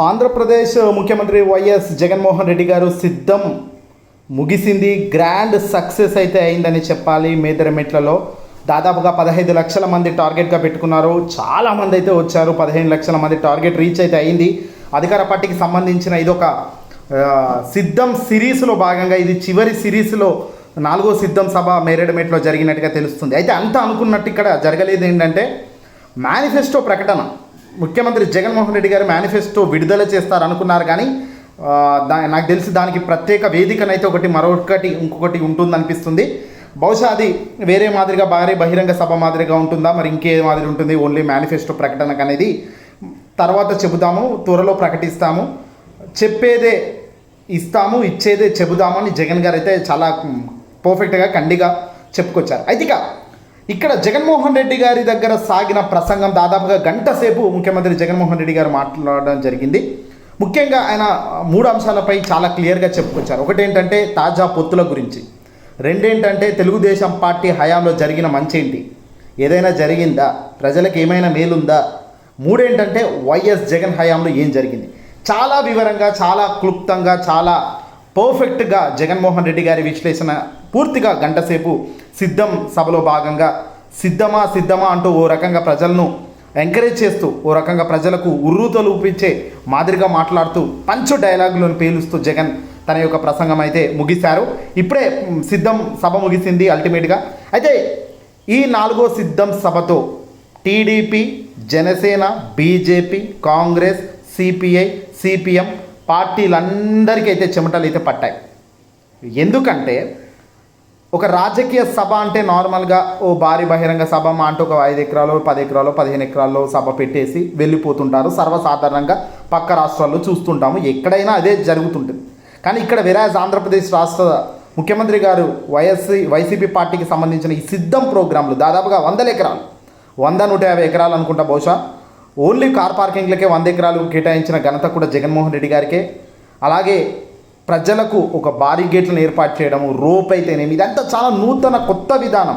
ఆంధ్రప్రదేశ్ ముఖ్యమంత్రి వైఎస్ జగన్మోహన్ రెడ్డి గారు సిద్ధం ముగిసింది. గ్రాండ్ సక్సెస్ అయితే అయిందని చెప్పాలి మేదరమెట్లలో. దాదాపుగా పదహైదు లక్షల మంది టార్గెట్గా పెట్టుకున్నారు. చాలా మంది అయితే వచ్చారు. పదిహేను లక్షల మంది టార్గెట్ రీచ్ అయితే అయింది. అధికార పార్టీకి సంబంధించిన ఇదొక సిద్ధం సిరీస్లో భాగంగా ఇది చివరి సిరీస్లో నాలుగో సిద్ధం సభ మేరేడుమెట్లో జరిగినట్టుగా తెలుస్తుంది. అయితే అంతా అనుకున్నట్టు ఇక్కడ జరగలేదు ఏంటంటే మేనిఫెస్టో ప్రకటన. ముఖ్యమంత్రి జగన్మోహన్ రెడ్డి గారు మేనిఫెస్టో విడుదల చేస్తారు అనుకున్నారు కానీ దా నాకు తెలిసి దానికి ప్రత్యేక వేదికనైతే ఒకటి మరొకటి ఇంకొకటి ఉంటుందనిపిస్తుంది. బహుశా అది వేరే మాదిరిగా భారీ బహిరంగ సభ మాదిరిగా ఉంటుందా? మరి ఇంకే మాదిరి ఉంటుంది ఓన్లీ మేనిఫెస్టో ప్రకటనకు అనేది. తర్వాత చెబుదాము త్వరలో ప్రకటిస్తాము. చెప్పేదే ఇస్తాము ఇచ్చేదే చెబుదామని జగన్ గారు అయితే చాలా పర్ఫెక్ట్గా కండిగా చెప్పుకొచ్చారు. అయితే ఇక ఇక్కడ జగన్మోహన్ రెడ్డి గారి దగ్గర సాగిన ప్రసంగం దాదాపుగా గంట సేపు ముఖ్యమంత్రి జగన్మోహన్ రెడ్డి గారు మాట్లాడడం జరిగింది. ముఖ్యంగా ఆయన మూడు అంశాలపై చాలా క్లియర్గా చెప్పుకొచ్చారు. ఒకటేంటంటే తాజా పొత్తుల గురించి. రెండేంటంటే తెలుగుదేశం పార్టీ హయాంలో జరిగిన మంచేంటి? ఏదైనా జరిగిందా? ప్రజలకు ఏమైనా మేలుందా? మూడేంటంటే వైఎస్ జగన్ హయాంలో ఏం జరిగింది? చాలా వివరంగా చాలా క్లుప్తంగా చాలా పర్ఫెక్ట్గా జగన్మోహన్ రెడ్డి గారి విశ్లేషణ పూర్తిగా గంటసేపు సిద్ధం సభలో భాగంగా సిద్ధమా సిద్ధమా అంటూ ఓ రకంగా ప్రజలను ఎంకరేజ్ చేస్తూ ఓ రకంగా ప్రజలకు ఉర్రూతలు ఊపించే మాదిరిగా మాట్లాడుతూ పంచు డైలాగులను పేలుస్తూ జగన్ తన యొక్క ప్రసంగం అయితే ముగిశారు. ఇప్పుడే సిద్ధం సభ ముగిసింది అల్టిమేట్గా. అయితే ఈ నాలుగో సిద్ధం సభతో TDP Janasena BJP Congress CPI CPM పార్టీలందరికీ అయితే చెమటలు అయితే పట్టాయి. ఎందుకంటే ఒక రాజకీయ సభ అంటే నార్మల్గా ఓ భారీ బహిరంగ సభ మా అంటే ఒక ఐదు ఎకరాలు పది ఎకరాలు పదిహేను ఎకరాల్లో సభ పెట్టేసి వెళ్ళిపోతుంటారు. సర్వసాధారణంగా పక్క రాష్ట్రాల్లో చూస్తుంటాము. ఎక్కడైనా అదే జరుగుతుంటుంది. కానీ ఇక్కడ విరాజ్ ఆంధ్రప్రదేశ్ రాష్ట్ర ముఖ్యమంత్రి గారు వైఎస్సీ వైసీపీ పార్టీకి సంబంధించిన ఈ సిద్ధం ప్రోగ్రాంలు దాదాపుగా వందల ఎకరాలు. వంద నూట యాభై ఎకరాలు అనుకుంటా బహుశా. ఓన్లీ కార్ పార్కింగ్లకే వంద ఎకరాలు కేటాయించిన ఘనత కూడా జగన్మోహన్ రెడ్డి గారికే. అలాగే ప్రజలకు ఒక భారీ గేట్లను ఏర్పాటు చేయడము రోప్ అయితేనేమి ఇదంతా చాలా నూతన కొత్త విధానం.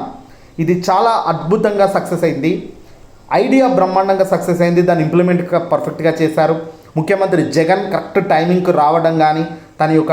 ఇది చాలా అద్భుతంగా సక్సెస్ అయింది. ఐడియా బ్రహ్మాండంగా సక్సెస్ అయింది. దాన్ని ఇంప్లిమెంట్ పర్ఫెక్ట్గా చేశారు. ముఖ్యమంత్రి జగన్ కరెక్ట్ టైమింగ్కి రావడం కానీ తన యొక్క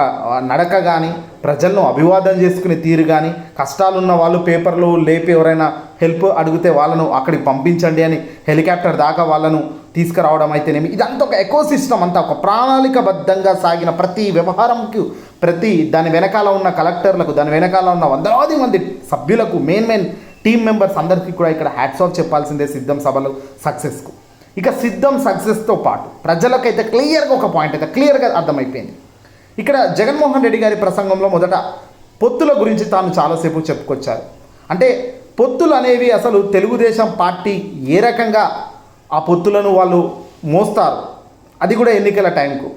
నడక కానీ ప్రజలను అభివాదం చేసుకునే తీరు కానీ కష్టాలున్న వాళ్ళు పేపర్లు లేపి ఎవరైనా హెల్ప్ అడిగితే వాళ్ళను అక్కడికి పంపించండి అని హెలికాప్టర్ దాకా వాళ్ళను తీసుకురావడం అయితేనేమి? ఇదంతా ఒక ఎకో సిస్టమ్ అంతా ఒక ప్రణాళికబద్ధంగా సాగిన ప్రతి వ్యవహారంకి ప్రతి దాని వెనకాల ఉన్న కలెక్టర్లకు దాని వెనకాల ఉన్న వందలాది మంది సభ్యులకు మెయిన్ మెయిన్ టీం మెంబర్స్ అందరికీ కూడా ఇక్కడ హ్యాట్స్ ఆఫ్ చెప్పాల్సిందే సిద్ధం సభలు సక్సెస్కు ఇక సిద్ధం సక్సెస్తో పాటు ప్రజలకైతే క్లియర్గా ఒక పాయింట్ అయితే క్లియర్గా అర్థమైపోయింది. ఇక్కడ జగన్మోహన్ రెడ్డి గారి ప్రసంగంలో మొదట పొత్తుల గురించి తాను చాలాసేపు చెప్పుకొచ్చారు. అంటే పొత్తులు అనేవి అసలు తెలుగుదేశం పార్టీ ఏ రకంగా ఆ పొత్తులను వాళ్ళు మోస్తారు. అది కూడా ఎన్నికల టైంకు.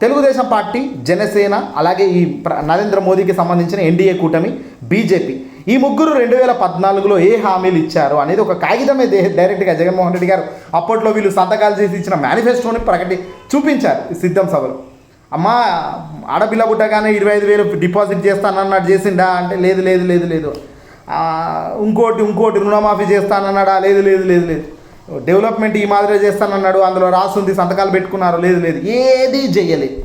తెలుగుదేశం పార్టీ జనసేన అలాగే ఈ ప్ర- నరేంద్ర మోదీకి సంబంధించిన ఎన్డీఏ కూటమి బీజేపీ. ఈ ముగ్గురు రెండు వేల పద్నాలుగులో ఏ హామీలు ఇచ్చారు అనేది ఒక కాగితమే డైరెక్ట్గా జగన్మోహన్ రెడ్డి గారు అప్పట్లో వీళ్ళు సంతకాలు చేసి ఇచ్చిన మేనిఫెస్టోని ప్రకటి చూపించారు సిద్ధం సభలో. అమ్మా ఆడపిల్ల పుట్టగానే ఇరవై ఐదు వేలు డిపాజిట్ చేస్తానన్నాడు చేసిండా అంటే లేదు లేదు లేదు లేదు. ఇంకోటి ఇంకోటి రుణమాఫీ చేస్తానన్నాడా? లేదు లేదు లేదు లేదు. డెవలప్మెంట్ ఈ మాదిరే చేస్తానన్నాడు అందులో రాసుంది సంతకాలు పెట్టుకున్నారు లేదు లేదు ఏది చేయలేదు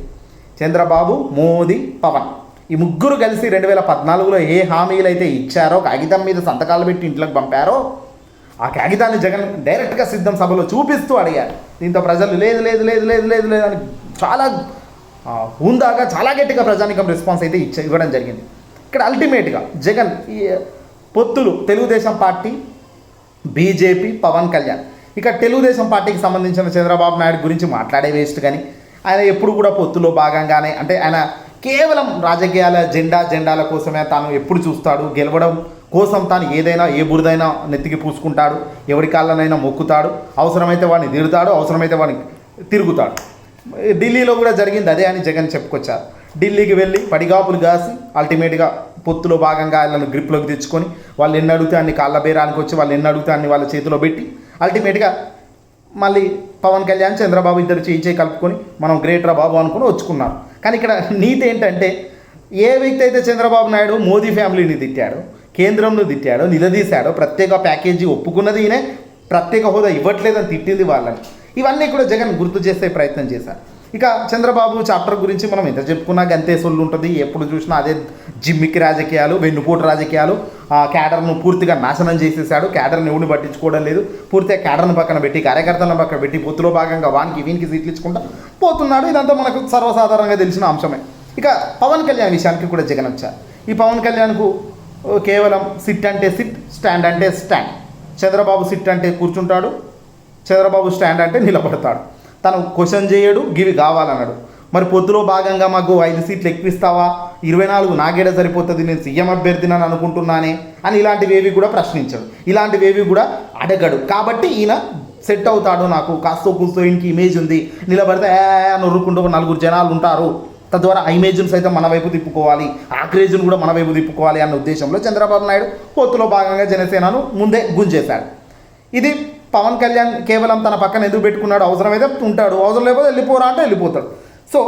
చంద్రబాబు మోదీ పవన్. ఈ ముగ్గురు కలిసి రెండు వేల పద్నాలుగులో ఏ హామీలు అయితే ఇచ్చారో కాగితం మీద సంతకాలు పెట్టి ఇంట్లోకి పంపారో ఆ కాగితాన్ని జగన్ డైరెక్ట్గా సిద్ధం సభలో చూపిస్తూ అడిగారు. దీంతో ప్రజలు లేదు లేదు లేదు లేదు లేదు లేదు అని చాలా హుందాగా చాలా గట్టిగా ప్రజానికం రెస్పాన్స్ అయితే ఇచ్చ ఇవ్వడం జరిగింది. ఇక్కడ అల్టిమేట్గా జగన్ ఈ పొత్తులు తెలుగుదేశం పార్టీ బీజేపీ పవన్ కళ్యాణ్. ఇక తెలుగుదేశం పార్టీకి సంబంధించిన చంద్రబాబు నాయుడు గురించి మాట్లాడే వేస్ట్ కానీ ఆయన ఎప్పుడు కూడా పొత్తులో భాగంగానే అంటే ఆయన కేవలం రాజకీయాల జెండా జెండాల కోసమే తాను ఎప్పుడు చూస్తాడు గెలవడం కోసం తాను ఏదైనా ఏ బురదైనా నెత్తికి పూసుకుంటాడు ఎవరి కాళ్ళనైనా మొక్కుతాడు అవసరమైతే వాడిని తిడతాడు అవసరమైతే వాడిని తిరుగుతాడు. ఢిల్లీలో కూడా జరిగింది అదే అని జగన్ చెప్పుకొచ్చారు. ఢిల్లీకి వెళ్ళి పడిగాపులు కాసి అల్టిమేట్గా పొత్తులో భాగంగా వాళ్ళని గ్రిప్లోకి తెచ్చుకొని వాళ్ళు ఎన్ని అడిగితే అన్ని కాళ్ళ బేరానికి వచ్చి వాళ్ళు ఎన్ని అడిగితే అన్ని వాళ్ళ చేతిలో పెట్టి అల్టిమేట్గా మళ్ళీ పవన్ కళ్యాణ్ చంద్రబాబు ఇద్దరు చేయి చేయి కలుపుకొని మనం గ్రేట్ రా బాబు అనుకుని వచ్చుకున్నారు. కానీ ఇక్కడ నీతి ఏంటంటే ఏ వ్యక్తి అయితే చంద్రబాబు నాయుడు మోదీ ఫ్యామిలీని తిట్టాడు కేంద్రంను తిట్టాడు నిలదీశాడో ప్రత్యేక ప్యాకేజీ ఒప్పుకున్నది ఈయనే ప్రత్యేక హోదా ఇవ్వట్లేదని తిట్టింది వాళ్ళని. ఇవన్నీ కూడా జగన్ గుర్తు చేసే ప్రయత్నం చేశారు. ఇక చంద్రబాబు చాప్టర్ గురించి మనం ఎంత చెప్పుకున్నా గంతే సొల్లు ఉంటుంది. ఎప్పుడు చూసినా అదే జిమ్మికి రాజకీయాలు వెన్నుపోటు రాజకీయాలు ఆ క్యాడర్ను పూర్తిగా నాశనం చేసేసాడు. క్యాడర్ని ఎవరిని పట్టించుకోవడం లేదు. పూర్తిగా క్యాడర్ను పక్కన పెట్టి కార్యకర్తలను పక్కన పెట్టి పొత్తులో భాగంగా వానికి వీనికి సీట్లు ఇచ్చుకుంటా పోతున్నాడు. ఇదంతా మనకు సర్వసాధారణంగా తెలిసిన అంశమే. ఇక పవన్ కళ్యాణ్ విషయానికి కూడా జగన్ వచ్చారు. ఈ పవన్ కళ్యాణ్కు కేవలం సిట్ అంటే సిట్ స్టాండ్ అంటే స్టాండ్ చంద్రబాబు సిట్ అంటే కూర్చుంటాడు. చంద్రబాబు స్టాండ్ అంటే నిలబడతాడు. తను క్వశ్చన్ చేయడు గివి కావాలన్నాడు. మరి పొద్దులో భాగంగా మాకు ఐదు సీట్లు ఎక్కువిస్తావా ఇరవై నాలుగు నాగేడ సరిపోతుంది నేను సీఎం అభ్యర్థినని అనుకుంటున్నానే? అని ఇలాంటివేవి కూడా ప్రశ్నించాడు. ఇలాంటివేవి కూడా అడగడు. కాబట్టి ఈయన సెట్ అవుతాడు నాకు కాస్తో కూస్తో ఇంటికి ఇమేజ్ ఉంది. నిలబడితే ఏ నొరుకుంటూ నలుగురు జనాలు ఉంటారు. తద్వారా ఆ ఇమేజ్ను సైతం మన వైపు తిప్పుకోవాలి. ఆ క్రేజ్ను కూడా మన వైపు తిప్పుకోవాలి అన్న ఉద్దేశంలో చంద్రబాబు నాయుడు పొత్తులో భాగంగా జనసేనను ముందే గుంజేశాడు. ఇది పవన్ కళ్యాణ్ కేవలం తన పక్కన ఎందుకు పెట్టుకున్నాడు అవసరమైతే ఉంటాడు అవసరం లేకపోతే వెళ్ళిపోరా అంటే వెళ్ళిపోతాడు. సో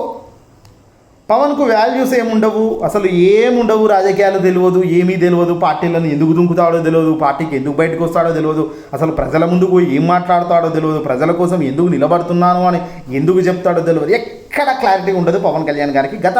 పవన్కు వాల్యూస్ ఏముండవు? అసలు ఏముండవు రాజకీయాలు తెలియదు ఏమీ తెలియదు పార్టీలను ఎందుకు దుంకుతాడో తెలియదు పార్టీకి ఎందుకు బయటకు వస్తాడో తెలియదు అసలు ప్రజల ముందుకు ఏం మాట్లాడతాడో తెలియదు ప్రజల కోసం ఎందుకు నిలబడుతున్నాను అని ఎందుకు చెప్తాడో తెలియదు. ఎక్కడ క్లారిటీ ఉండదు పవన్ కళ్యాణ్ గారికి. గత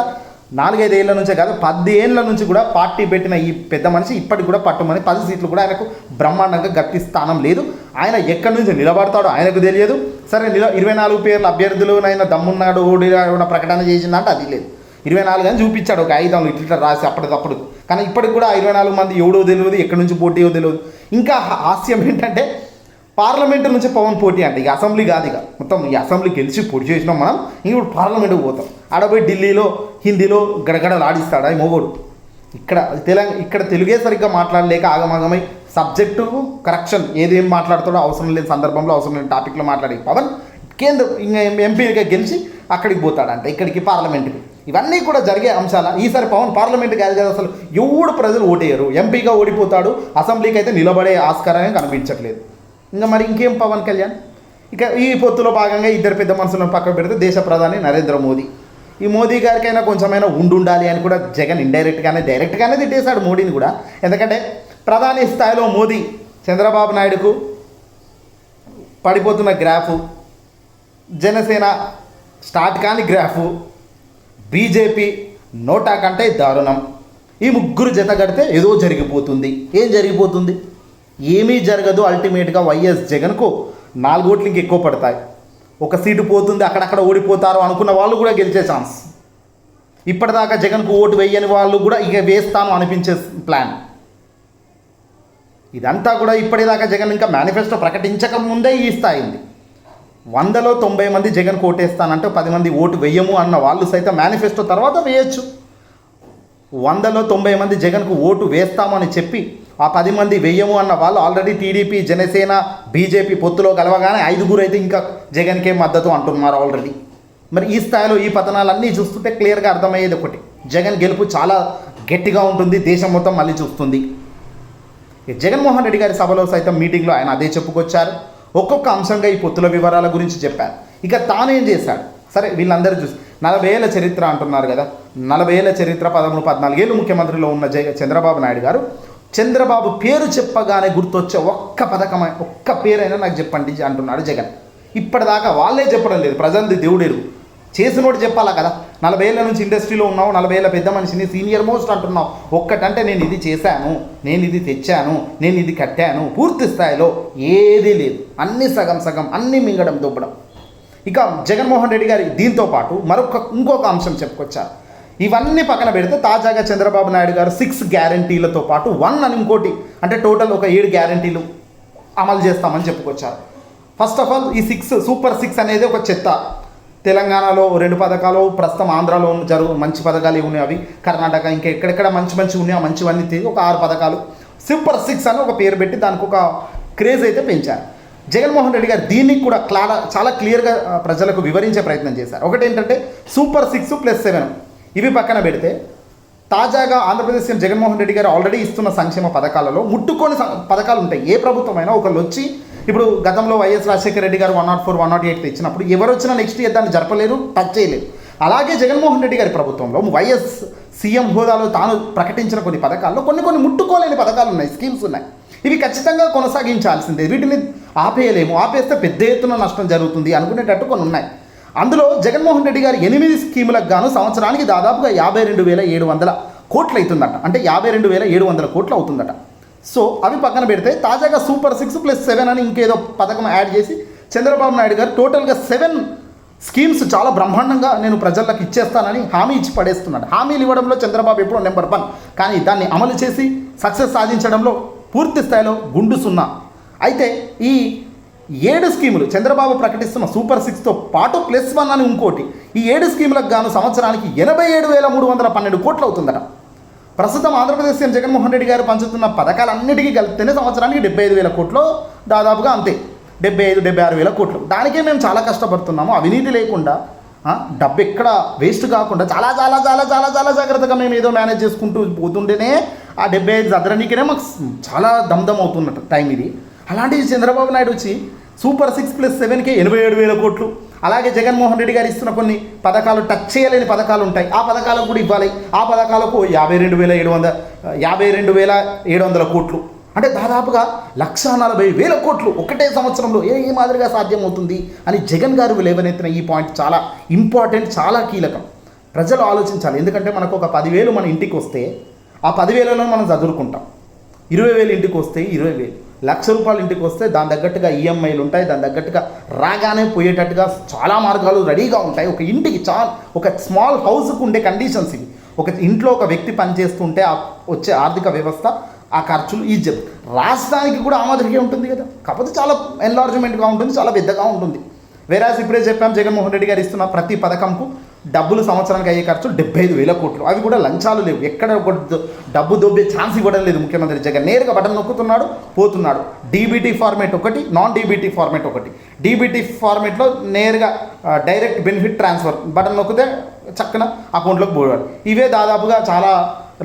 నాలుగైదేళ్ళ నుంచే కాదు పది ఏళ్ళ నుంచి కూడా పార్టీ పెట్టిన ఈ పెద్ద మనిషి ఇప్పటికి కూడా పట్టుమని పది సీట్లు కూడా ఆయనకు బ్రహ్మాండంగా గట్టి స్థానం లేదు. ఆయన ఎక్కడి నుంచి నిలబడతాడో ఆయనకు తెలియదు. సరే నిల ఇరవై నాలుగు పేర్ల అభ్యర్థులునైనా దమ్మున్నాడు ఓడిన ప్రకటన చేసిందంటే అది లేదు. ఇరవై నాలుగు అని చూపించాడు ఒక ఆయుధంలో ఇట్లా రాసి అప్పటికప్పుడు. కానీ ఇప్పటికి కూడా ఇరవై నాలుగు మంది ఎవడో తెలియదు ఎక్కడి నుంచి పోటీయో తెలియదు. ఇంకా హాస్యం ఏంటంటే పార్లమెంటు నుంచి పవన్ పోటీ అంటే ఇక అసెంబ్లీ కాదు ఇక. మొత్తం ఈ అసెంబ్లీ గెలిచి పోటీ చేసినాం మనం ఇప్పుడు పార్లమెంట్కి పోతాం. ఆడపోయి ఢిల్లీలో హిందీలో గడగడలు ఆడిస్తాడా ఈ మొగోడు? ఇక్కడ తెలంగాణ ఇక్కడ తెలుగే సరిగ్గా మాట్లాడలేక ఆగమాగమై సబ్జెక్టు కరెక్షన్ ఏదేం మాట్లాడుతాడో అవసరం లేని సందర్భంలో అవసరం లేని టాపిక్లో మాట్లాడే పవన్ కేంద్ర ఇంకా ఎంపీగా గెలిచి అక్కడికి పోతాడంట ఇక్కడికి పార్లమెంట్కి. ఇవన్నీ కూడా జరిగే అంశాల? ఈసారి పవన్ పార్లమెంట్ కాదు కదా అసలు. ఎవడు ప్రజలు ఓటేయరు? ఎంపీగా ఓడిపోతాడు అసెంబ్లీకి అయితే నిలబడే ఆస్కారమే కనిపించట్లేదు. ఇంకా మరి ఇంకేం పవన్ కళ్యాణ్? ఇక ఈ పొత్తులో భాగంగా ఇద్దరు పెద్ద మనుషులను పక్కన పెడితే దేశ ప్రధాని నరేంద్ర మోదీ. ఈ మోదీ గారికైనా కొంచెమైనా ఉండుండాలి అని కూడా జగన్ ఇండైరెక్ట్గానే డైరెక్ట్గానే తిట్టేశాడు మోడీని కూడా. ఎందుకంటే ప్రధాని స్థాయిలో మోదీ చంద్రబాబు నాయుడుకు పడిపోతున్న గ్రాఫు జనసేన స్టార్ట్ కాని గ్రాఫు బీజేపీ నోటా కంటే దారుణం. ఈ ముగ్గురు జత కడితే ఏదో జరిగిపోతుంది. ఏం జరిగిపోతుంది? ఏమీ జరగదు అల్టిమేట్గా వైఎస్ జగన్కు నాలుగు ఓట్లు ఇంక ఎక్కువ పడతాయి. ఒక సీటు పోతుంది అక్కడక్కడ ఓడిపోతారు అనుకున్న వాళ్ళు కూడా గెలిచే ఛాన్స్. ఇప్పటిదాకా జగన్కు ఓటు వేయని వాళ్ళు కూడా ఇక వేస్తాను అనిపించే ప్లాన్. ఇదంతా కూడా ఇప్పటిదాకా జగన్ ఇంకా మేనిఫెస్టో ప్రకటించక ముందే ఈ స్థాయింది వందలో తొంభై మంది జగన్ ఓటేస్తానంటే పది మంది ఓటు వేయము అన్న వాళ్ళు సైతం మేనిఫెస్టో తర్వాత వేయచ్చు. వందలో తొంభై మంది జగన్కు ఓటు వేస్తామని చెప్పి ఆ పది మంది వెయ్యము అన్న వాళ్ళు ఆల్రెడీ టీడీపీ జనసేన బీజేపీ పొత్తులో కలవగానే ఐదుగురు అయితే ఇంకా జగన్కే మద్దతు అంటున్నారు ఆల్రెడీ మరి ఈ స్థాయిలో ఈ పతనాలన్నీ చూస్తుంటే క్లియర్గా అర్థమయ్యేది ఒకటి. జగన్ గెలుపు చాలా గట్టిగా ఉంటుంది దేశం మొత్తం మళ్ళీ చూస్తుంది. జగన్మోహన్ రెడ్డి గారి సభలో సైతం మీటింగ్లో ఆయన అదే చెప్పుకొచ్చారు. ఒక్కొక్క అంశంగా ఈ పొత్తుల వివరాల గురించి చెప్పారు. ఇక తానేం చేశాడు? సరే వీళ్ళందరూ చూసి నలభై ఏళ్ళ చరిత్ర అంటున్నారు కదా. నలభై ఏళ్ళ చరిత్ర పదమూడు పద్నాలుగేళ్ళు ముఖ్యమంత్రిలో ఉన్న జగ చంద్రబాబు నాయుడు గారు. చంద్రబాబు పేరు చెప్పగానే గుర్తొచ్చే ఒక్క పథకం ఒక్క పేరైనా నాకు చెప్పండి అంటున్నాడు జగన్. ఇప్పటిదాకా వాళ్ళే చెప్పడం లేదు. ప్రజలది దేవుడేరు. చేసినోడు చెప్పాలా కదా? నలభై ఏళ్ళ నుంచి ఇండస్ట్రీలో ఉన్నావు నలభై ఏళ్ళ పెద్ద మనిషిని సీనియర్ మోస్ట్ అంటున్నావు. ఒక్కటంటే నేను ఇది చేశాను నేను ఇది తెచ్చాను నేను ఇది కట్టాను. పూర్తి స్థాయిలో ఏదీ లేదు. అన్ని సగం సగం అన్ని మింగడం దుబ్బడం. ఇక జగన్మోహన్ రెడ్డి గారి దీంతో పాటు మరొక ఇంకొక అంశం చెప్పుకొచ్చారు ఇవన్నీ పక్కన పెడితే తాజాగా చంద్రబాబు నాయుడు గారు సిక్స్ గ్యారంటీలతో పాటు వన్ అని ఇంకోటి అంటే టోటల్ ఒక ఏడు గ్యారంటీలు అమలు చేస్తామని చెప్పుకొచ్చారు. ఫస్ట్ ఆఫ్ ఆల్ ఈ సిక్స్ సూపర్ సిక్స్ అనేది ఒక చెత్త. తెలంగాణలో రెండు పథకాలు ప్రస్తుతం ఆంధ్రాలో జరుగు మంచి పథకాలు ఉన్నాయి అవి? కర్ణాటక ఇంకా ఎక్కడెక్కడ మంచి మంచి ఉన్నాయి ఆ మంచివన్నీ తీసి ఒక ఆరు పథకాలు. సూపర్ సిక్స్ అని ఒక పేరు పెట్టి దానికి ఒక క్రేజ్ అయితే పెంచారు. జగన్మోహన్ రెడ్డి గారు దీనికి కూడా క్లా చాలా క్లియర్గా ప్రజలకు వివరించే ప్రయత్నం చేశారు. ఒకటి ఏంటంటే సూపర్ సిక్స్ ప్లస్ సెవెన్ ఇవి పక్కన పెడితే తాజాగా ఆంధ్రప్రదేశ్ సీఎం జగన్మోహన్ రెడ్డి గారు ఆల్రెడీ ఇస్తున్న సంక్షేమ పథకాలలో ముట్టుకొని స- పథకాలు ఉంటాయి. ఏ ప్రభుత్వమైనా ఒకళ్ళు వచ్చి ఇప్పుడు గతంలో YS Rajasekhara Reddy garu one not four one not eight తెచ్చినప్పుడు ఎవరు వచ్చినా నెక్స్ట్ ఇయర్ దాన్ని జరపలేరు టచ్ చేయలేరు అలాగే జగన్మోహన్ రెడ్డి గారి ప్రభుత్వంలో వైఎస్ సీఎం హోదాలో తాను ప్రకటించిన కొన్ని పథకాల్లో కొన్ని కొన్ని ముట్టుకోలేని పథకాలు ఉన్నాయి స్కీమ్స్ ఉన్నాయి. ఇవి ఖచ్చితంగా కొనసాగించాల్సిందే. వీటిని ఆపేయలేము. ఆపేస్తే పెద్ద ఎత్తున నష్టం జరుగుతుంది అనుకునేటట్టు కొన్ని ఉన్నాయి. అందులో జగన్మోహన్ రెడ్డి గారు ఎనిమిది స్కీములకు గాను సంవత్సరానికి దాదాపుగా యాభై రెండు వేల ఏడు వందల కోట్లు అవుతుందట అంటే యాభై రెండు వేల ఏడు వందల కోట్లు అవుతుందట. సో అవి పక్కన పెడితే తాజాగా సూపర్ సిక్స్ ప్లస్ సెవెన్ అని ఇంకేదో పథకం యాడ్ చేసి చంద్రబాబు నాయుడు గారు టోటల్గా సెవెన్ స్కీమ్స్ చాలా బ్రహ్మాండంగా నేను ప్రజలకు ఇచ్చేస్తానని హామీ ఇచ్చి పడేస్తున్నాడు. హామీలు ఇవ్వడంలో చంద్రబాబు ఎప్పుడో నెంబర్ వన్. కానీ దాన్ని అమలు చేసి సక్సెస్ సాధించడంలో పూర్తి స్థాయిలో గుండు సున్నా. అయితే ఈ ఏడు స్కీములు చంద్రబాబు ప్రకటిస్తున్న సూపర్ సిక్స్తో పాటు ప్లస్ వన్ అని ఇంకోటి. ఈ ఏడు స్కీములకు గాను సంవత్సరానికి ఎనభై ఏడు వేల మూడు వందల పన్నెండు కోట్లు అవుతుందట. ప్రస్తుతం ఆంధ్రప్రదేశ్ సీఎం జగన్మోహన్ రెడ్డి గారు పంచుతున్న పథకాలన్నిటికీ కలిపితేనే సంవత్సరానికి డెబ్బై ఐదు వేల కోట్లు దాదాపుగా అంతే. డెబ్బై ఐదు డెబ్బై ఆరు వేల కోట్లు. దానికే మేము చాలా కష్టపడుతున్నాము. అవినీతి లేకుండా డబ్బు ఎక్కడ వేస్ట్ కాకుండా చాలా చాలా చాలా చాలా చాలా జాగ్రత్తగా మేము ఏదో మేనేజ్ చేసుకుంటూ పోతుంటేనే ఆ డెబ్బై ఐదు చదరనీకినే మాకు చాలా దమ్దం అవుతున్నట్టు టైం ఇది. అలాంటిది చంద్రబాబు నాయుడు వచ్చి సూపర్ సిక్స్ ప్లస్ సెవెన్కి ఎనభై ఏడు వేల కోట్లు. అలాగే జగన్మోహన్ రెడ్డి గారు ఇస్తున్న కొన్ని పథకాలు టచ్ చేయలేని పథకాలు ఉంటాయి. ఆ పథకాలకు కూడా ఇవ్వాలి. ఆ పథకాలకు యాభై రెండు వేల ఏడు వందల యాభై రెండు వేల ఏడు వందల కోట్లు. అంటే దాదాపుగా లక్ష నలభై వేల కోట్లు ఒకటే సంవత్సరంలో ఏ ఏ మాదిరిగా సాధ్యమవుతుంది అని జగన్ గారు లేవనెత్తిన ఈ పాయింట్ చాలా ఇంపార్టెంట్ చాలా కీలకం. ప్రజలు ఆలోచించాలి. ఎందుకంటే మనకు ఒక పదివేలు మన ఇంటికి వస్తే ఆ పదివేలలో మనం చదువుకుంటాం. ఇరవై వేలు ఇంటికి వస్తే ఇరవై వేలు. లక్ష రూపాయలు ఇంటికి వస్తే దాని తగ్గట్టుగా ఈఎంఐలు ఉంటాయి దాని తగ్గట్టుగా రాగానే పోయేటట్టుగా చాలా మార్గాలు రెడీగా ఉంటాయి. ఒక ఇంటికి చా ఒక స్మాల్ హౌస్కు ఉండే కండిషన్స్ ఇవి. ఒక ఇంట్లో ఒక వ్యక్తి పనిచేస్తుంటే ఆ వచ్చే ఆర్థిక వ్యవస్థ ఆ ఖర్చులు ఈ రాష్ట్రానికి కూడా ఆమోదరిగే ఉంటుంది కదా. కాకపోతే చాలా ఎన్లార్జ్మెంట్గా ఉంటుంది చాలా పెద్దగా ఉంటుంది. వేరాజ్ ఇప్పుడే చెప్పాం జగన్మోహన్ రెడ్డి గారు ఇస్తున్న ప్రతి పథకంకు డబ్బులు సంవత్సరానికి అయ్యే ఖర్చు డెబ్బై ఐదు వేల కోట్లు. అవి కూడా లంచాలు లేవు. ఎక్కడ ఒక డబ్బు దొబ్బే ఛాన్స్ ఇవ్వడం లేదు ముఖ్యమంత్రి జగన్. నేరుగా బటన్ నొక్కుతున్నాడు పోతున్నాడు. డీబీటీ ఫార్మేట్ ఒకటి నాన్ డీబీటీ ఫార్మేట్ ఒకటి. డీబీటీ ఫార్మేట్లో నేరుగా డైరెక్ట్ బెనిఫిట్ ట్రాన్స్ఫర్ బటన్ నొక్కితే చక్కన అకౌంట్లోకి పోయాడు ఇవే దాదాపుగా చాలా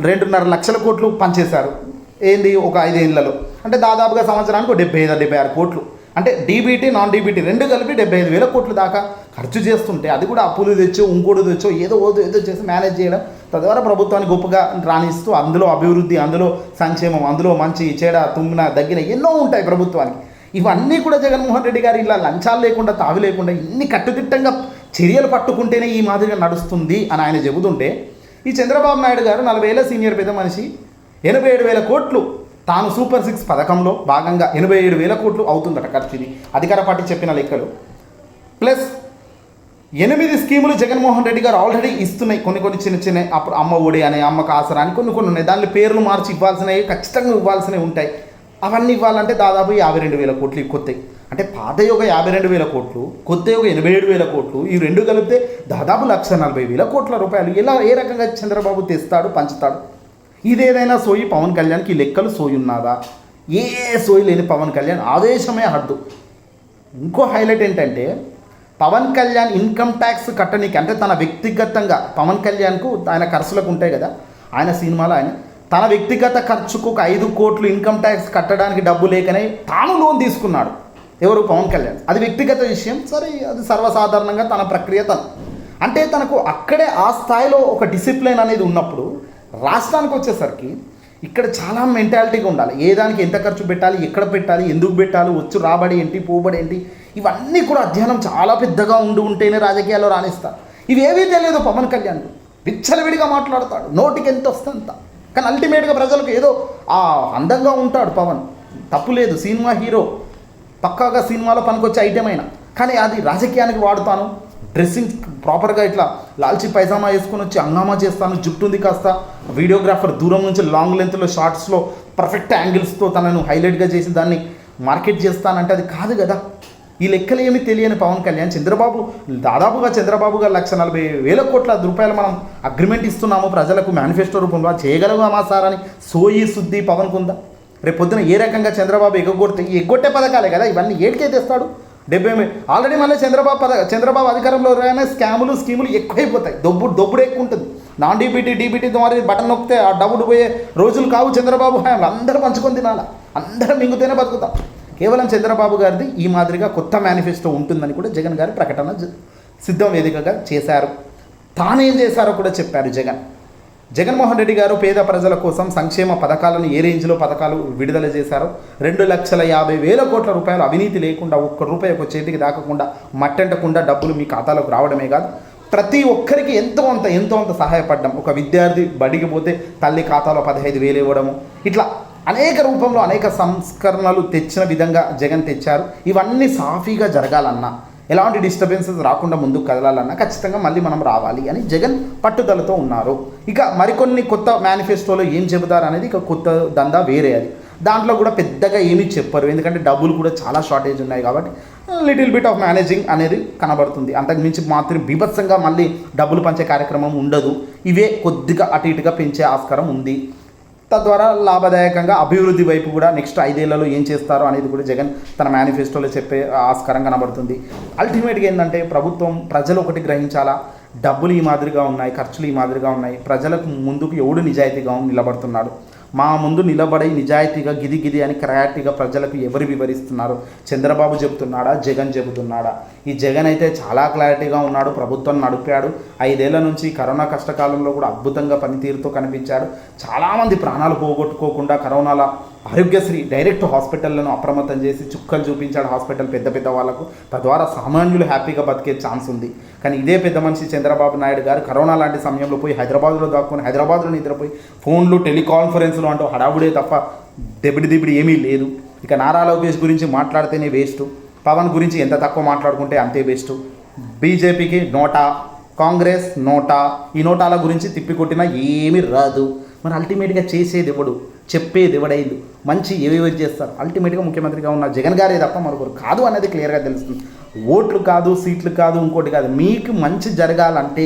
రెండున్నర లక్షల కోట్లు పనిచేశారు. ఏంది ఒక ఐదేళ్ళలో? అంటే దాదాపుగా సంవత్సరానికి డెబ్బై ఐదు డెబ్బై ఆరు కోట్లు. అంటే డీబీటీ నాన్ డీబీటీ రెండు కలిపి డెబ్బై ఐదు వేల కోట్లు దాకా ఖర్చు చేస్తుంటే అది కూడా అప్పులు తెచ్చో ఇంకోటి తెచ్చో ఏదో ఓదో ఏదో చేసి మేనేజ్ చేయడం. తద్వారా ప్రభుత్వాన్ని గొప్పగా రాణిస్తూ అందులో అభివృద్ధి అందులో సంక్షేమం అందులో మంచి చెడ తుమ్మిన దగ్గిన ఎన్నో ఉంటాయి ప్రభుత్వానికి. ఇవన్నీ కూడా జగన్మోహన్ రెడ్డి గారు ఇలా లంచాలు లేకుండా తావి లేకుండా ఇన్ని కట్టుదిట్టంగా చర్యలు పట్టుకుంటేనే ఈ మాదిరిగా నడుస్తుంది అని ఆయన చెబుతుంటే ఈ చంద్రబాబు నాయుడు గారు నలభై ఏళ్ళ సీనియర్ పెద్ద మనిషి ఎనభై ఏడు వేల కోట్లు తాను సూపర్ సిక్స్ పథకంలో భాగంగా ఎనభై ఏడు వేల కోట్లు అవుతుందట ఖర్చు ఇది అధికార పార్టీ చెప్పిన లెక్కలు. ప్లస్ ఎనిమిది స్కీములు జగన్మోహన్ రెడ్డి గారు ఆల్రెడీ ఇస్తున్నాయి. కొన్ని కొన్ని చిన్న చిన్న అప్పుడు అమ్మ ఒడి అని అమ్మకు ఆసరా అని కొన్ని కొన్ని ఉన్నాయి. దాని పేర్లు మార్చి ఇవ్వాల్సినవి ఖచ్చితంగా ఇవ్వాల్సినవి ఉంటాయి. అవన్నీ ఇవ్వాలంటే దాదాపు యాభై రెండు వేల కోట్లు ఇవి కొత్తవి అంటే పాతయోగ యాభై రెండు వేల కోట్లు కొత్త యోగ ఎనభై ఏడు వేల కోట్లు ఈ రెండు కలిపితే దాదాపు లక్ష నలభై వేల కోట్ల రూపాయలు. ఎలా ఏ రకంగా చంద్రబాబు తెస్తాడు పంచుతాడు? ఇదేదైనా సోయి పవన్ కళ్యాణ్కి ఈ లెక్కలు సోయి ఉన్నదా? ఏ సోయి లేని పవన్ కళ్యాణ్ ఆదేశమే హద్దు. ఇంకో హైలైట్ ఏంటంటే పవన్ కళ్యాణ్ ఇన్కమ్ ట్యాక్స్ కట్టనీకి అంటే తన వ్యక్తిగతంగా పవన్ కళ్యాణ్కు ఆయన ఖర్చులకు ఉంటాయి కదా ఆయన సినిమాలో ఆయన తన వ్యక్తిగత ఖర్చుకు ఒక ఐదు కోట్లు ఇన్కమ్ ట్యాక్స్ కట్టడానికి డబ్బు లేకనే తాను లోన్ తీసుకున్నాడు. ఎవరు? పవన్ కళ్యాణ్. అది వ్యక్తిగత విషయం. సరే అది సర్వసాధారణంగా తన ప్రక్రియ తను. అంటే తనకు అక్కడే ఆ స్థాయిలో ఒక డిసిప్లిన్ అనేది ఉన్నప్పుడు రాష్ట్రానికి వచ్చేసరికి ఇక్కడ చాలా మెంటాలిటీగా ఉండాలి. ఏ దానికి ఎంత ఖర్చు పెట్టాలి ఎక్కడ పెట్టాలి ఎందుకు పెట్టాలి వచ్చు రాబడి ఏంటి పోబడి ఏంటి ఇవన్నీ కూడా అధ్యయనం చాలా పెద్దగా ఉండి ఉంటేనే రాజకీయాల్లో రాణిస్తారు. ఇవేవీ తెలియదు పవన్ కళ్యాణ్. విచ్చలవిడిగా మాట్లాడతాడు. నోటికి ఎంత వస్తే అంత. కానీ అల్టిమేట్గా ప్రజలకు ఏదో ఆ అందంగా ఉంటాడు పవన్. తప్పు లేదు సినిమా హీరో. పక్కాగా సినిమాలో పనికొచ్చే ఐటెం అయినా. కానీ అది రాజకీయానికి వాడుతాను. డ్రెస్సింగ్ ప్రాపర్గా ఇట్లా లాల్చి పైజామా వేసుకొని వచ్చి హంగామా చేస్తాను. జుట్టు ఉంది కాస్త. వీడియోగ్రాఫర్ దూరం నుంచి లాంగ్ లెంత్లో షార్ట్స్లో పర్ఫెక్ట్ యాంగిల్స్తో తనను హైలైట్గా చేసి దాన్ని మార్కెట్ చేస్తానంటే అది కాదు కదా. ఈ లెక్కలు ఏమి తెలియని పవన్ కళ్యాణ్ చంద్రబాబు దాదాపుగా చంద్రబాబు గారు లక్ష నలభై వేల కోట్ల రూపాయలు మనం అగ్రిమెంట్ ఇస్తున్నాము ప్రజలకు మేనిఫెస్టో రూపంలో. అది చేయగలమా సార్ అని సోయి శుద్ధి పవన్ కుందా? రేపు పొద్దున ఏ రకంగా చంద్రబాబు ఎగ్గొడితే ఎగ్గొట్టే పథకాలే కదా ఇవన్నీ ఏడికే తెస్తాడు? డెబ్బై ఆల్రెడీ మళ్ళీ చంద్రబాబు పద చంద్రబాబు అధికారంలో రాగానే స్కాములు స్కీములు ఎక్కువైపోతాయి. దొబ్బుడు దొబ్బుడు ఎక్కువ ఉంటుంది నాన్ డీబీటీ డీబీటీ ద్వారా బటన్ నొక్కితే ఆ డబ్బుడు పోయే రోజులు కావు చంద్రబాబు. హయాంలో అందరూ పంచుకొని తినాలా? అందరం మింగుతూనే బతుకుతాం. కేవలం చంద్రబాబు గారిది ఈ మాదిరిగా కొత్త మేనిఫెస్టో ఉంటుందని కూడా జగన్ గారి ప్రకటన సిద్ధం వేదికగా చేశారు. తానేం చేశారో కూడా చెప్పారు జగన్. జగన్మోహన్ రెడ్డి గారు పేద ప్రజల కోసం సంక్షేమ పథకాలను ఏ రేంజ్లో పథకాలు విడుదల చేశారో రెండు లక్షల యాభై వేల కోట్ల రూపాయలు అవినీతి లేకుండా ఒక్క రూపాయి ఒక చేతికి దాకకుండా మట్టంటకుండా డబ్బులు మీ ఖాతాలోకి రావడమే కాదు ప్రతి ఒక్కరికి ఎంతో అంత ఎంతో అంత సహాయపడ్డాం. ఒక విద్యార్థి బడికి పోతే తల్లి ఖాతాలో పదహైదు వేలు ఇవ్వడము. ఇట్లా అనేక రూపంలో అనేక సంస్కరణలు తెచ్చిన విధంగా జగన్ తెచ్చారు. ఇవన్నీ సాఫీగా జరగాలన్నా ఎలాంటి డిస్టర్బెన్సెస్ రాకుండా ముందుకు కదలాలన్నా ఖచ్చితంగా మళ్ళీ మనం రావాలి అని జగన్ పట్టుదలతో ఉన్నారు. ఇక మరికొన్ని కొత్త మేనిఫెస్టోలో ఏం చెబుతారు అనేది ఇక కొత్త దందా వేరే అది. దాంట్లో కూడా పెద్దగా ఏమీ చెప్పరు. ఎందుకంటే డబ్బులు కూడా చాలా షార్టేజ్ ఉన్నాయి కాబట్టి లిటిల్ బిట్ ఆఫ్ మేనేజింగ్ అనేది కనబడుతుంది. అంతకుమించి మాత్రం బీభత్సంగా మళ్ళీ డబ్బులు పంచే కార్యక్రమం ఉండదు. ఇవే కొద్దిగా అటు ఇటుగా పెంచే ఆస్కారం ఉంది. తద్వారా లాభదాయకంగా అభివృద్ధి వైపు కూడా నెక్స్ట్ ఐదేళ్ళలో ఏం చేస్తారో అనేది కూడా జగన్ తన మేనిఫెస్టోలో చెప్పే ఆస్కారం కనబడుతుంది. అల్టిమేట్గా ఏంటంటే ప్రభుత్వం ప్రజలు ఒకటి గ్రహించాలా? డబ్బులు ఈ మాదిరిగా ఉన్నాయి ఖర్చులు ఈ మాదిరిగా ఉన్నాయి. ప్రజలకు ముందుకు ఎవడు నిజాయితీగా నిలబడుతున్నాడు? మా ముందు నిలబడి నిజాయితీగా గిది గిది అని క్లారిటీగా ప్రజలకు ఎవరు వివరిస్తున్నారు? చంద్రబాబు చెబుతున్నాడా? జగన్ చెబుతున్నాడా? ఈ జగన్ అయితే చాలా క్లారిటీగా ఉన్నాడు ప్రభుత్వం నడిపాడు. ఐదేళ్ళ నుంచి కరోనా కష్టకాలంలో కూడా అద్భుతంగా పనితీరుతో కనిపించాడు. చాలామంది ప్రాణాలు పోగొట్టుకోకుండా కరోనాలో ఆరోగ్యశ్రీ డైరెక్ట్ హాస్పిటల్లను అప్రమత్తం చేసి చుక్కలు చూపించాడు హాస్పిటల్ పెద్ద పెద్ద వాళ్ళకు. తద్వారా సామాన్యులు హ్యాపీగా బతికే ఛాన్స్ ఉంది. కానీ ఇదే పెద్ద మనిషి చంద్రబాబు నాయుడు గారు కరోనా లాంటి సమయంలో పోయి హైదరాబాద్లో దాక్కుని హైదరాబాద్లో నిద్రపోయి ఫోన్లు టెలికాన్ఫరెన్స్లు అంటూ హడావుడే తప్ప దెబ్బడి దిబ్బడి ఏమీ లేదు. ఇక నారా లోకేష్ గురించి మాట్లాడితేనే వేస్ట్. పవన్ గురించి ఎంత తక్కువ మాట్లాడుకుంటే అంతే వేస్ట్. బీజేపీకి నోటా కాంగ్రెస్ నోటా. ఈ నోటాల గురించి తిప్పికొట్టినా ఏమీ రాదు. మరి అల్టిమేట్గా చేసేది ఎవడు? చెప్పేది ఎవడైంది. మంచి ఏవేవి చేస్తారు. అల్టిమేట్గా ముఖ్యమంత్రిగా ఉన్న జగన్ గారే తప్ప మరొకరు కాదు అనేది క్లియర్గా తెలుస్తుంది. ఓట్లు కాదు సీట్లు కాదు ఇంకోటి కాదు. మీకు మంచి జరగాలంటే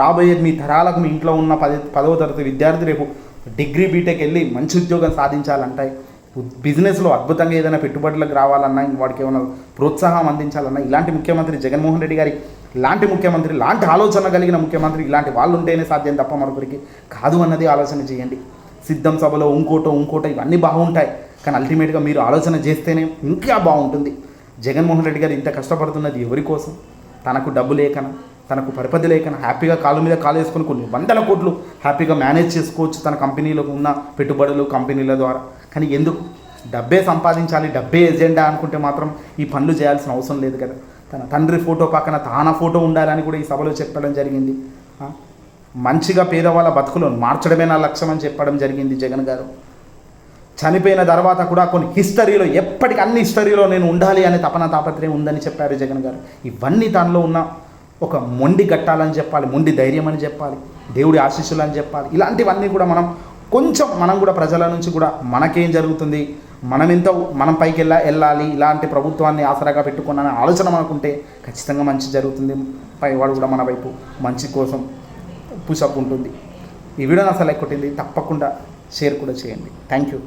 రాబోయే మీ తరాలకు మీ ఇంట్లో ఉన్న పది పదవ తరగతి విద్యార్థి రేపు డిగ్రీ బీటెక్ వెళ్ళి మంచి ఉద్యోగం సాధించాలంటే బిజినెస్లో అద్భుతంగా ఏదైనా పెట్టుబడులకు రావాలన్నా వాడికి ఏమైనా ప్రోత్సాహం అందించాలన్నా ఇలాంటి ముఖ్యమంత్రి జగన్మోహన్ రెడ్డి గారి లాంటి ముఖ్యమంత్రి లాంటి ఆలోచన కలిగిన ముఖ్యమంత్రి ఇలాంటి వాళ్ళు ఉంటేనే సాధ్యం తప్ప మరొకరికి కాదు అన్నది ఆలోచన చేయండి. సిద్ధం సభలో ఇంకోటో ఇంకోటో ఇవన్నీ బాగుంటాయి. కానీ అల్టిమేట్గా మీరు ఆలోచన చేస్తేనే ఇంకా బాగుంటుంది. జగన్మోహన్ రెడ్డి గారు ఇంత కష్టపడుతున్నది ఎవరి కోసం? తనకు డబ్బు లేకన? తనకు పరిపతి లేకన? హ్యాపీగా కాలు మీద కాలు వేసుకొని కొన్ని వందల కోట్లు హ్యాపీగా మేనేజ్ చేసుకోవచ్చు తన కంపెనీలో ఉన్న పెట్టుబడులు కంపెనీల ద్వారా. కానీ ఎందుకు? డబ్బే సంపాదించాలి డబ్బే ఎజెండా అనుకుంటే మాత్రం ఈ పనులు చేయాల్సిన అవసరం లేదు కదా. తన తండ్రి ఫోటో పక్కన తాన ఫోటో ఉండాలని కూడా ఈ సభలో చెప్పడం జరిగింది. మంచిగా పేదవాళ్ళ బతుకులను మార్చడమే నా లక్ష్యం అని చెప్పడం జరిగింది జగన్ గారు. చనిపోయిన తర్వాత కూడా కొన్ని హిస్టరీలో ఎప్పటికీ అన్ని హిస్టరీలో నేను ఉండాలి అనే తపన తాపత్రయం ఉందని చెప్పారు జగన్ గారు. ఇవన్నీ దానిలో ఉన్న ఒక మొండి గట్టాలని చెప్పాలి మొండి ధైర్యం అని చెప్పాలి దేవుడి ఆశీస్సులు అని చెప్పాలి. ఇలాంటివన్నీ కూడా మనం కొంచెం మనం కూడా ప్రజల నుంచి కూడా మనకేం జరుగుతుంది? మనం ఎంత మనం పైకి వెళ్ళా వెళ్ళాలి? ఇలాంటి ప్రభుత్వాన్ని ఆసరాగా పెట్టుకున్న ఆలోచన మనకుంటే ఖచ్చితంగా మంచి జరుగుతుంది. పైవాడు కూడా మన వైపు మంచి కోసం పుషప్ ఉంటుంది. ఈ వీడియో అసలు కొట్టింది. తప్పకుండా షేర్ కూడా చేయండి. Thank you